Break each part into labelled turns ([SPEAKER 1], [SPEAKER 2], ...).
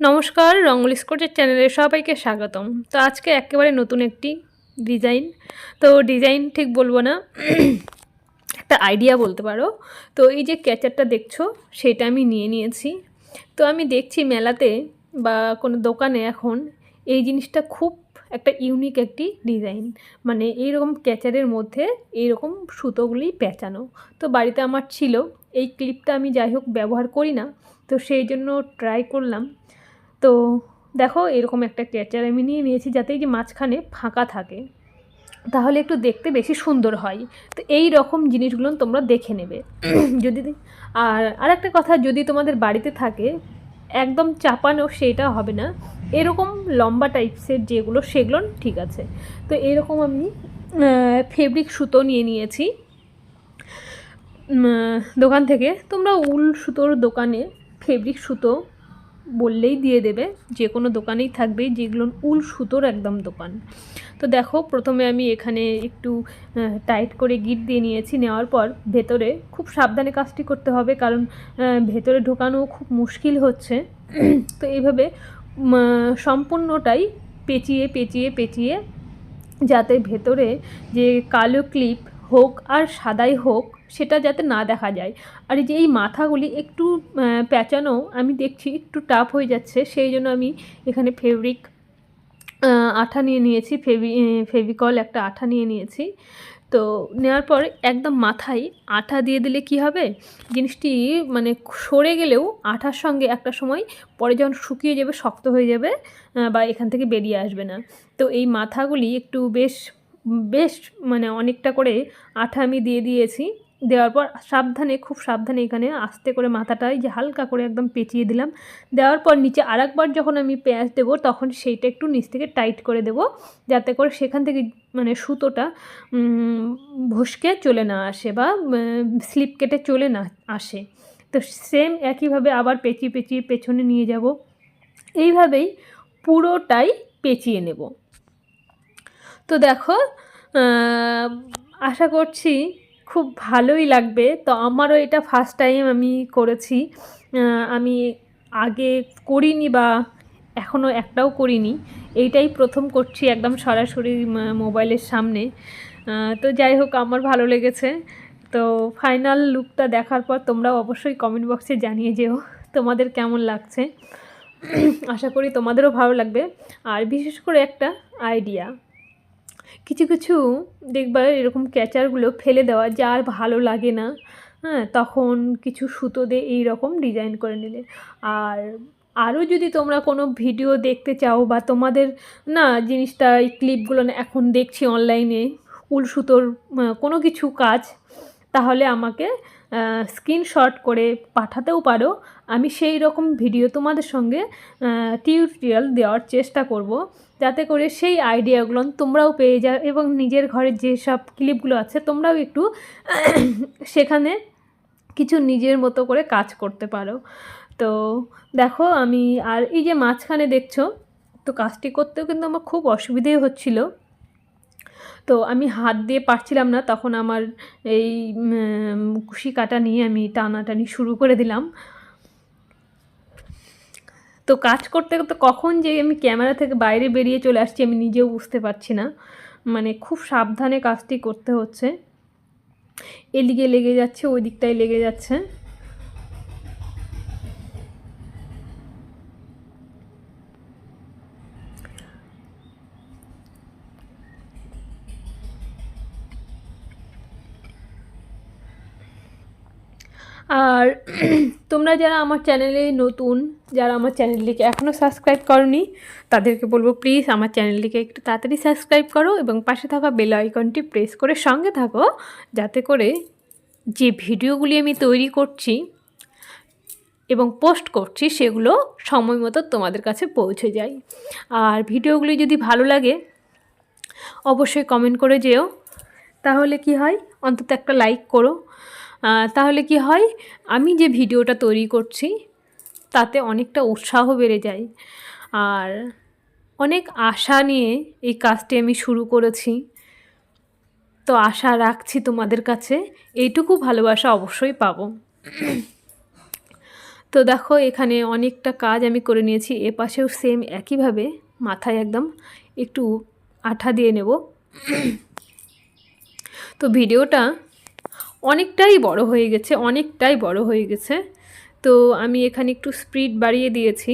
[SPEAKER 1] নমস্কার, রঙ্গলি স্কোচের চ্যানেলে সবাইকে স্বাগতম। তো আজকে একেবারে নতুন একটি ডিজাইন। তো ডিজাইন ঠিক বলব না, একটা আইডিয়া বলতে পারো। তো এই যে ক্যাচারটা দেখছ, সেটা আমি নিয়ে নিয়েছি। তো আমি দেখছি মেলাতে বা কোনো দোকানে এখন এই জিনিসটা খুব একটা ইউনিক একটি ডিজাইন। মানে এইরকম ক্যাচারের মধ্যে এইরকম সুতোগুলি পেঁচানো। তো বাড়িতে আমার ছিল, এই ক্লিপটা আমি যাই হোক ব্যবহার করি না, তো সেই জন্য ট্রাই করলাম। তো দেখো এরকম একটা ক্যাচার আমি নিয়ে নিয়েছি যাতে এই যে মাঝখানে ফাঁকা থাকে। তাহলে একটু দেখতে বেশি সুন্দর হয়। তো এই রকম জিনিসগুলো তোমরা দেখে নেবে। যদি আর আরেকটা কথা যদি তোমাদের বাড়িতে থাকে একদম চাপানো সেটা হবে না। এরকম লম্বা টাইপসের যেগুলো সেগুলো ঠিক আছে। তো এরকম আমি ফেব্রিক সুতো নিয়ে নিয়েছি। দোকান থেকে। তোমরা উল সুতোর দোকানে ফেব্রিক সুতো বললেই দিয়ে দেবে। যে কোনো দোকানেই থাকবে, যেগুলো উল সুতোর একদম দোকান। তো দেখো, প্রথমে আমি এখানে একটু টাইট করে গিট দিয়ে নিয়েছি। নেওয়ার পর ভেতরে খুব সাবধানে কাজটি করতে হবে, কারণ ভেতরে ঢোকানো খুব মুশকিল হচ্ছে। তো এইভাবে সম্পূর্ণটাই পেঁচিয়ে পেঁচিয়ে পেঁচিয়ে যাতে ভেতরে যে কালো ক্লিপ হোক আর সাদাই হোক সেটা যাতে না দেখা যায়। আর এই যে এই মাথাগুলি একটু প্যাঁচানো, আমি দেখছি একটু টাফ হয়ে যাচ্ছে, সেই জন্য আমি এখানে ফেব্রিক আঠা নিয়ে নিয়েছি ফেভি ফেভিকল একটা আঠা নিয়ে নিয়েছি। তো নেওয়ার পর একদম মাথায় আঠা দিয়ে দিলে কি হবে? জিনিসটি মানে সরে গেলেও আঠার সঙ্গে একটা সময় পরে যখন শুকিয়ে যাবে, শক্ত হয়ে যাবে বা এখান থেকে বেরিয়ে আসবে না। তো এই মাথাগুলি একটু বেশ বেশ মানে অনেকটা করে আঠা আমি দিয়ে দিয়েছি। দেওয়ার পর সাবধানে, খুব সাবধানে এখানে আস্তে করে মাথাটাই যে হালকা করে একদম পেঁচিয়ে দিলাম। দেওয়ার পর নিচে আরেকবার যখন আমি পেঁয়াজ দেবো, তখন সেইটা একটু নিচ থেকে টাইট করে দেবো, যাতে করে সেখান থেকে মানে সুতোটা ভসকে চলে না আসে বা স্লিপ কেটে চলে না আসে। তো সেম একইভাবে আবার পেঁচিয়ে পেঁচিয়ে পেছনে নিয়ে যাব। এইভাবেই পুরোটাই পেঁচিয়ে নেব। তো দেখো আশা করছি খুব ভালোই লাগবে। তো আমারও এটা ফার্স্ট টাইম আমি করেছি। আমি আগে করিনি বা এখনও একটাও করিনি। এইটাই প্রথম করছি একদম সরাসরি মোবাইলের সামনে। তো যাই হোক, আমার ভালো লেগেছে। তো ফাইনাল লুকটা দেখার পর তোমরাও অবশ্যই কমেন্ট বক্সে জানিয়ে যেও তোমাদের কেমন লাগছে। আশা করি তোমাদেরও ভালো লাগবে। আর বিশেষ করে একটা আইডিয়া কিছু কিছু দেখবার এরকম ক্যাচারগুলো ফেলে দেওয়া যার ভালো লাগে না। হ্যাঁ তখন কিছু সুতো দিয়ে এই রকম ডিজাইন করে নিলে। আর আরও যদি তোমরা কোনো ভিডিও দেখতে চাও বা তোমাদের, না, জিনিসটা এই ক্লিপগুলো না এখন দেখছি অনলাইনে উল সুতোর কোনো কিছু কাজ, তাহলে আমাকে স্ক্রিনশট করে পাঠাতেও পারো। আমি সেই রকম ভিডিও তোমাদের সঙ্গে টিউটোরিয়াল দেওয়ার চেষ্টা করব। যাতে করে সেই আইডিয়াগুলো তোমরাও পেয়ে যাও এবং নিজের ঘরের যেসব ক্লিপগুলো আছে, তোমরাও একটু সেখানে কিছু নিজের মতো করে কাজ করতে পারো। তো দেখো, আমি আর এই যে মাঝখানে দেখছ, তো কাজটি করতেও কিন্তু আমার খুব অসুবিধেই হচ্ছিল। তো আমি হাত দিয়ে পারছিলাম না, তখন আমার এই কুশি কাটা নিয়ে আমি টানাটানি শুরু করে দিলাম। তো কাজ করতে করতে কখন যে আমি ক্যামেরা থেকে বাইরে বেরিয়ে চলে আসছি আমি নিজেও বুঝতে পারছি না। মানে খুব সাবধানে কাজটি করতে হচ্ছে। এদিকে লেগে যাচ্ছে, ওই দিকটাই লেগে যাচ্ছে। আর তোমরা যারা আমার চ্যানেলে নতুন, যারা আমার চ্যানেলটিকে এখনও সাবস্ক্রাইব করনি, তাদেরকে বলব প্লিজ আমার চ্যানেলটিকে একটু তাড়াতাড়ি সাবস্ক্রাইব করো এবং পাশে থাকা বেল আইকনটি প্রেস করে সঙ্গে থাকো, যাতে করে যে ভিডিওগুলি আমি তৈরি করছি এবং পোস্ট করছি, সেগুলো সময় মতো তোমাদের কাছে পৌঁছে যায়। আর ভিডিওগুলি যদি ভালো লাগে, অবশ্যই কমেন্ট করে যেও। তাহলে কি হয়? অন্তত একটা লাইক করো। তাহলে কি হয়? আমি যে ভিডিওটা তৈরি করছি, তাতে অনেকটা উৎসাহ বেড়ে যায়। আর অনেক আশা নিয়ে এই কাজটি আমি শুরু করেছি। তো আশা রাখছি তোমাদের কাছে এইটুকু ভালোবাসা অবশ্যই পাবো। তো দেখো, এখানে অনেকটা কাজ আমি করে নিয়েছি। এ পাশেও সেম একইভাবে, মাথায় একদম একটু আঠা দিয়ে নেব। তো ভিডিওটা অনেকটাই বড় হয়ে গেছে, অনেকটাই বড় হয়ে গেছে। তো আমি এখানে একটু স্পিড বাড়িয়ে দিয়েছি।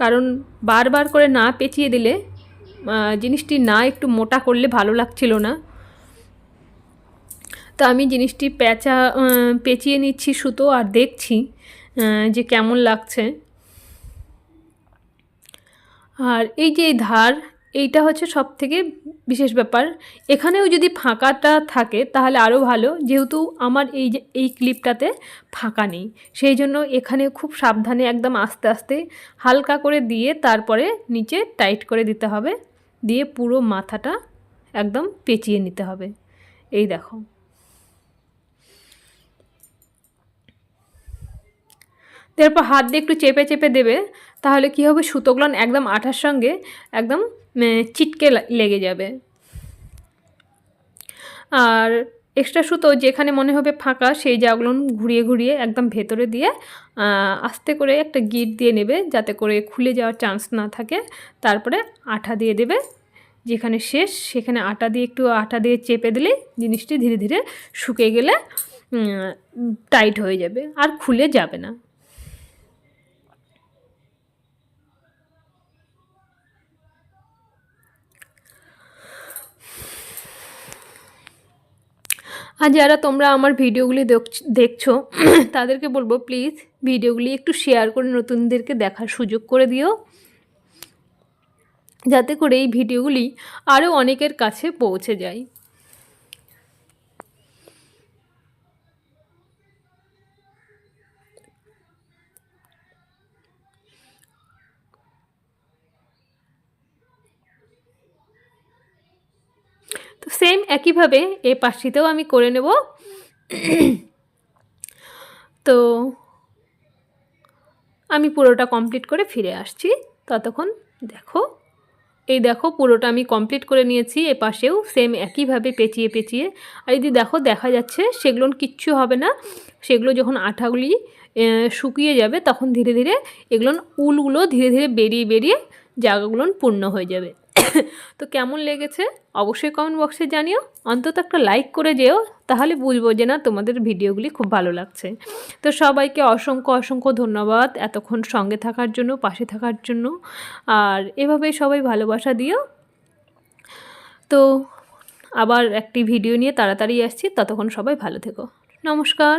[SPEAKER 1] কারণ বারবার করে না পেঁচিয়ে দিলে জিনিসটি না একটু মোটা করলে ভালো লাগছিল না। তো আমি জিনিসটি পেঁচা পেঁচিয়ে নিচ্ছি সুতো আর দেখছি যে কেমন লাগছে। আর এই যে ধার এইটা হচ্ছে সব থেকে বিশেষ ব্যাপার। এখানেও যদি ফাঁকাটা থাকে তাহলে আরও ভালো, যেহেতু আমার এই যে, এই ক্লিপটাতে ফাঁকা নেই। সেই জন্য এখানে খুব সাবধানে একদম আস্তে আস্তে হালকা করে দিয়ে তারপরে নিচে টাইট করে দিতে হবে। দিয়ে পুরো মাথাটা একদম পেঁচিয়ে নিতে হবে। এই দেখো। তারপর হাত দিয়ে একটু চেপে চেপে দেবে, তাহলে কী হবে? সুতোগুলো একদম আঠার সঙ্গে একদম চিটকে লেগে যাবে। আর এক্সট্রা সুতো যেখানে মনে হবে ফাঁকা, সেই জায়গাগুলো ঘুরিয়ে ঘুরিয়ে একদম ভেতরে দিয়ে আস্তে করে একটা গিট দিয়ে নেবে, যাতে করে খুলে যাওয়ার চান্স না থাকে। তারপরে আঠা দিয়ে দেবে, যেখানে শেষ, সেখানে আটা দিয়ে একটু আটা দিয়ে চেপে দিলে জিনিসটি ধীরে ধীরে শুকিয়ে গেলে টাইট হয়ে যাবে, আর খুলে যাবে না। আর যারা তোমরা আমার ভিডিওগুলি দেখছ তাদেরকে বলব প্লিজ ভিডিওগুলি একটু শেয়ার করে নতুনদেরকে দেখার সুযোগ করে দিও। যাতে করে এই ভিডিওগুলি আরও অনেকের কাছে পৌঁছে যায় তো সেম একইভাবে এ পাশটিতেও আমি করে নেব। তো আমি পুরোটা কমপ্লিট করে ফিরে আসছি। ততক্ষণ দেখো। এই দেখো, পুরোটা আমি কমপ্লিট করে নিয়েছি, এ পাশেও সেম একইভাবে পেঁচিয়ে পেঁচিয়ে। আর যদি দেখো, দেখা যাচ্ছে সেগুলো কিচ্ছু হবে না। সেগুলো যখন আঠাগুলি শুকিয়ে যাবে, তখন ধীরে ধীরে এগুলো উলগুলো ধীরে ধীরে বেরিয়ে বেরিয়ে জায়গাগুলো পূর্ণ হয়ে যাবে। তো কেমন লেগেছে অবশ্যই কমেন্ট বক্সে জানিও। অন্তত একটা লাইক করে যেও, তাহলে বুঝব যে না তোমাদের ভিডিওগুলি খুব ভালো লাগছে। তো সবাইকে অসংখ্য অসংখ্য ধন্যবাদ এতক্ষণ সঙ্গে থাকার জন্য, পাশে থাকার জন্য। আর এভাবে সবাই ভালোবাসা দিও। তো আবার একটি ভিডিও নিয়ে তাড়াতাড়ি আসছি, ততক্ষণ সবাই ভালো থেকো। নমস্কার।